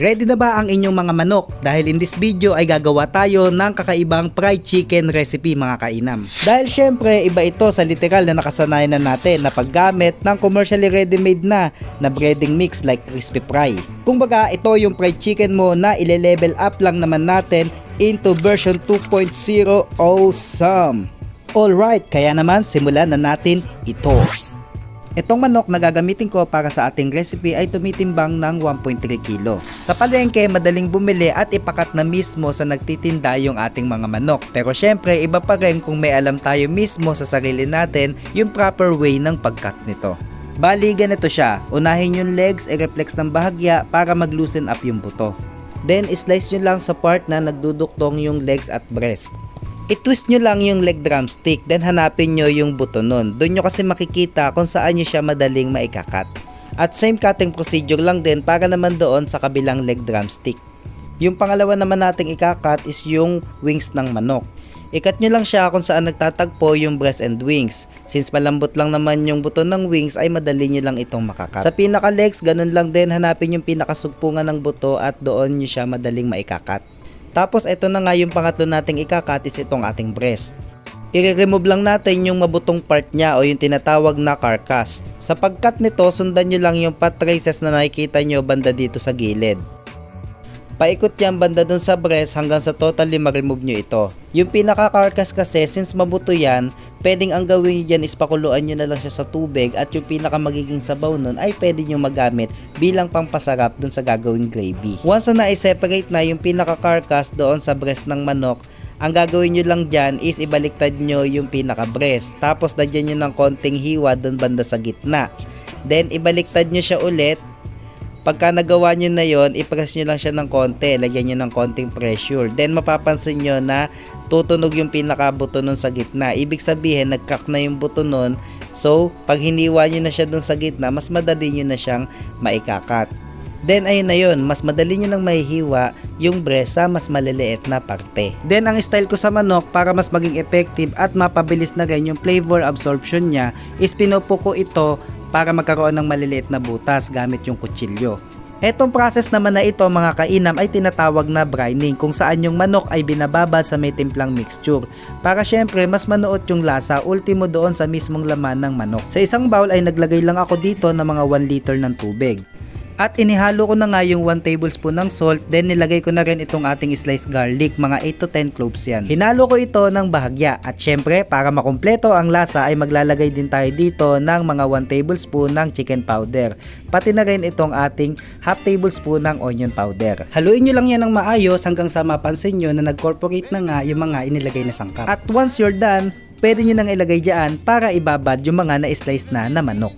Ready na ba ang inyong mga manok? Dahil in this video ay gagawa tayo ng kakaibang fried chicken recipe mga kainam. Dahil syempre iba ito sa literal na nakasanayan na natin na paggamit ng commercially ready-made na na breading mix like crispy fry. Kung baga ito yung fried chicken mo na ile-level up lang naman natin into version 2.0 awesome. Alright, kaya naman simulan na natin ito. Itong manok na gagamitin ko para sa ating recipe ay tumitimbang ng 1.3 kilo. Sa palengke, madaling bumili at ipakat na mismo sa nagtitinda yung ating mga manok. Pero syempre, iba pa rin kung may alam tayo mismo sa sarili natin yung proper way ng pagkat nito. Bali, ganito siya. Unahin yung legs, i-reflex ng bahagya para mag-loosen up yung buto. Then, slice nyo lang sa part na nagduduktong yung legs at breast. I-twist nyo lang yung leg drumstick then hanapin nyo yung buto nun. Doon nyo kasi makikita kung saan nyo siya madaling maikakat. At same cutting procedure lang din para naman doon sa kabilang leg drumstick. Yung pangalawa naman nating ikakat is yung wings ng manok. Ikat nyo lang siya kung saan nagtatagpo yung breast and wings. Since malambot lang naman yung buto ng wings ay madali nyo lang itong makakat. Sa pinaka legs, ganun lang din hanapin yung pinakasugpungan ng buto at doon nyo siya madaling maikakat. Tapos ito na nga yung pangatlo nating ikakat is itong ating breast. I-remove lang natin yung mabutong part niya o yung tinatawag na carcass. Sa pagkat nito, sundan nyo lang yung fat traces na nakikita nyo banda dito sa gilid. Paikot yan banda dun sa breast hanggang sa totally ma-remove nyo ito. Yung pinaka-carcass kasi, since mabuto yan, pwedeng ang gawin nyo dyan is pakuluan nyo na lang siya sa tubig at yung pinaka magiging sabaw nun ay pwede nyo magamit bilang pampasarap dun sa gagawing gravy. Once na i-separate na yung pinaka-carcass doon sa breast ng manok, ang gagawin nyo lang dyan is ibaliktad nyo yung pinaka-breast. Tapos lagyan nyo ng konting hiwa doon banda sa gitna. Then ibaliktad nyo siya ulit Pagka nagawa nyo na yon, ipress nyo lang siya ng konti, lagyan nyo ng konting pressure. Then mapapansin nyo na tutunog yung pinakabuto nun sa gitna. Ibig sabihin, nagkak na yung buto nun. So, pag hiniwa nyo na siya dun sa gitna, mas madali nyo na siyang maikakat. Then ayun na yun, mas madali nyo nang mahihiwa yung breast sa mas maliliit na parte. Then ang style ko sa manok para mas maging effective at mapabilis na rin yung flavor absorption niya is pinupuko ito para magkaroon ng maliliit na butas gamit yung kutsilyo. Etong process naman na ito mga kainam ay tinatawag na brining kung saan yung manok ay binababad sa may timplang mixture para syempre mas manuot yung lasa ultimo doon sa mismong laman ng manok. Sa isang bowl ay naglagay lang ako dito ng mga 1 liter ng tubig. At inihalo ko na nga yung 1 tablespoon ng salt, then nilagay ko na rin itong ating sliced garlic, mga 8 to 10 cloves yan. Hinalo ko ito ng bahagya at syempre para makumpleto ang lasa ay maglalagay din tayo dito ng mga 1 tablespoon ng chicken powder. Pati na rin itong ating half tablespoon ng onion powder. Haluin nyo lang yan ng maayos hanggang sa mapansin nyo na nag-corporate na nga yung mga inilagay na sangkap. At once you're done, pwede nyo nang ilagay dyan para ibabad yung mga na-slice na na manok.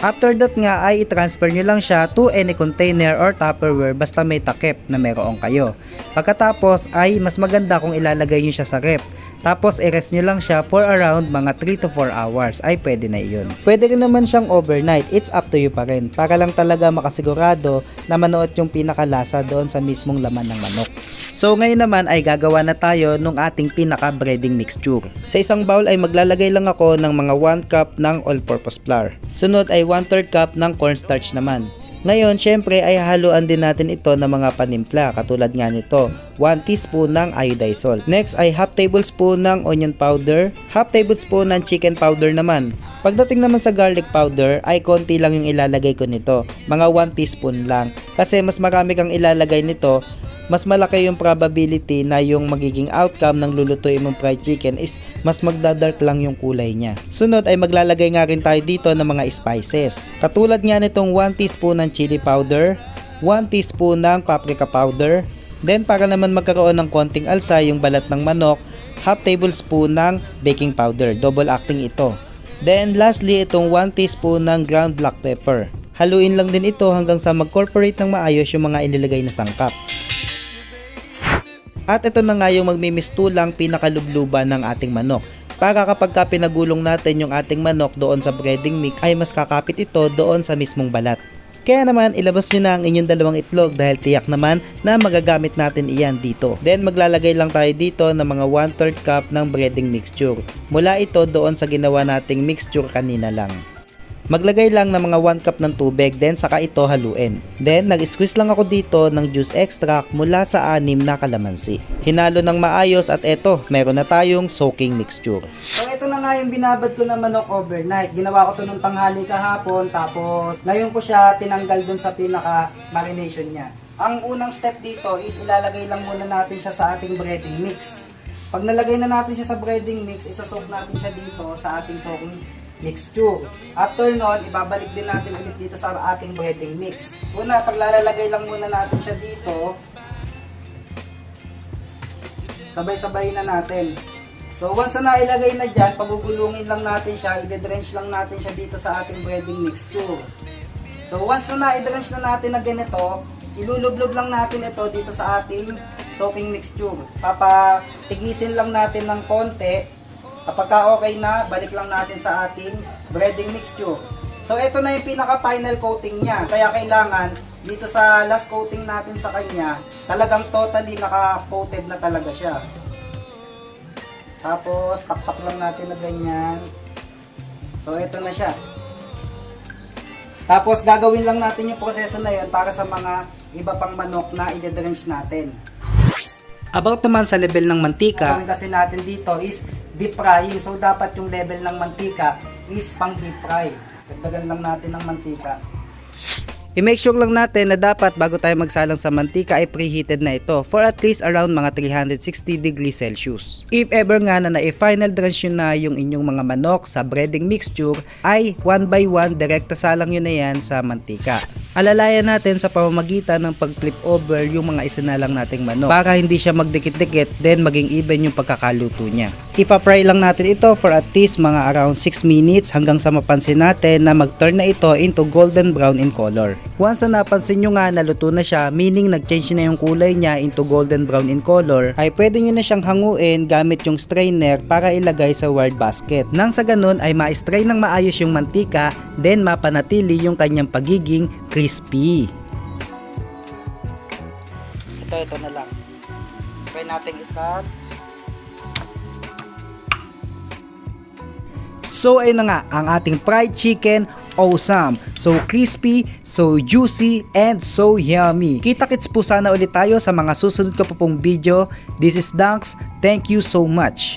After that nga ay i-transfer nyo lang siya to any container or tupperware basta may takip na meron kayo. Pagkatapos ay mas maganda kung ilalagay nyo siya sa rep. Tapos i-rest nyo lang siya for around mga 3 to 4 hours ay pwede na yun. Pwede rin naman siyang overnight, it's up to you pa rin. Para lang talaga makasigurado na manuot yung pinakalasa doon sa mismong laman ng manok. So ngayon naman ay gagawa na tayo ng ating pinaka breading mixture. Sa isang bowl ay maglalagay lang ako ng mga 1 cup ng all-purpose flour. Sunod ay 1 3 cup ng cornstarch naman. Ngayon, syempre ay haluan din natin ito ng mga panimpla katulad nga nito. 1 teaspoon ng iodized salt. Next ay half tablespoon ng onion powder, half tablespoon ng chicken powder naman. Pagdating naman sa garlic powder ay konti lang yung ilalagay ko nito, mga 1 teaspoon lang. Kasi mas marami kang ilalagay nito mas malaki yung probability na yung magiging outcome ng lulutuin mong fried chicken is mas magdadark lang yung kulay niya. Sunod ay maglalagay nga rin tayo dito ng mga spices. Katulad nga nitong 1 teaspoon ng chili powder, 1 teaspoon ng paprika powder, then para naman magkaroon ng konting alsa yung balat ng manok, half tablespoon ng baking powder, double acting ito. Then lastly itong 1 teaspoon ng ground black pepper. Haluin lang din ito hanggang sa mag-corporate ng maayos yung mga inilagay na sangkap. At ito na nga yung magmimistulang pinakalubluban ng ating manok. Para kapag ka pinagulong natin yung ating manok doon sa breading mix ay mas kakapit ito doon sa mismong balat. Kaya naman ilabas nyo na ang inyong dalawang itlog dahil tiyak naman na magagamit natin iyan dito. Then maglalagay lang tayo dito ng mga 1 3 cup ng breading mixture. Mula ito doon sa ginawa nating mixture kanina lang. Maglagay lang ng mga 1 cup ng tubig then saka ito haluin. Then nag-squeeze lang ako dito ng juice extract mula sa anim na kalamansi. Hinalo ng maayos at eto, meron na tayong soaking mixture. So ito na nga yung binabad ko na manok overnight. Ginawa ko to nung tanghali kahapon tapos ngayon ko siya tinanggal dun sa pinaka marination niya. Ang unang step dito is ilalagay lang muna natin siya sa ating breading mix. Pag nalagay na natin siya sa breading mix, isosok natin siya dito sa ating soaking mixture. After nun, ibabalik din natin ulit dito sa ating breading mix. Una, paglalagay lang muna natin siya dito, sabay-sabay na natin. So once na nailagay na dyan, pagugulungin lang natin siya, i-drench lang natin siya dito sa ating breading mixture. So once na na-drench na natin na ganito, ilulublob lang natin ito dito sa ating soaking mixture. Papatigisin lang natin ng konti. Kapag ka okay na, balik lang natin sa ating breading mixture. So ito na yung pinaka final coating niya. Kaya kailangan dito sa last coating natin sa kanya, talagang totally naka-coated na talaga siya. Tapos takpak lang natin na ganyan. So ito na siya. Tapos gagawin lang natin yung proseso na yun para sa mga iba pang manok na i-drench natin. About naman sa level ng mantika, ang kasi natin dito is deep frying. So dapat yung level ng mantika is pang deep fry. Dagdagan lang natin ng mantika. I-make sure lang natin na dapat bago tayo magsalang sa mantika ay preheated na ito for at least around mga 360 degrees Celsius. If ever nga na na-final drench nyo na yung inyong mga manok sa breading mixture ay one by one direkta salang yun na yan sa mantika. Alalayan natin sa pamamagitan ng pag-flip over yung mga isinalang nating manok para hindi siya magdikit-dikit then maging even yung pagkakaluto niya. Ipa-fry lang natin ito for at least mga around 6 minutes hanggang sa mapansin natin na mag-turn na ito into golden brown in color. Once na napansin nyo nga na luto na siya, meaning nag-change na yung kulay niya into golden brown in color, ay pwede nyo na siyang hanguin gamit yung strainer para ilagay sa wire basket. Nang sa ganun ay ma-strain ng maayos yung mantika, then mapanatili yung kanyang pagiging crispy. Ito, ito na lang. Try natin ikat. So ayun na nga ang ating fried chicken awesome. So crispy, so juicy, and so yummy. Kita-kits po sana ulit tayo sa mga susunod ko po pong video. This is Dunks. Thank you so much.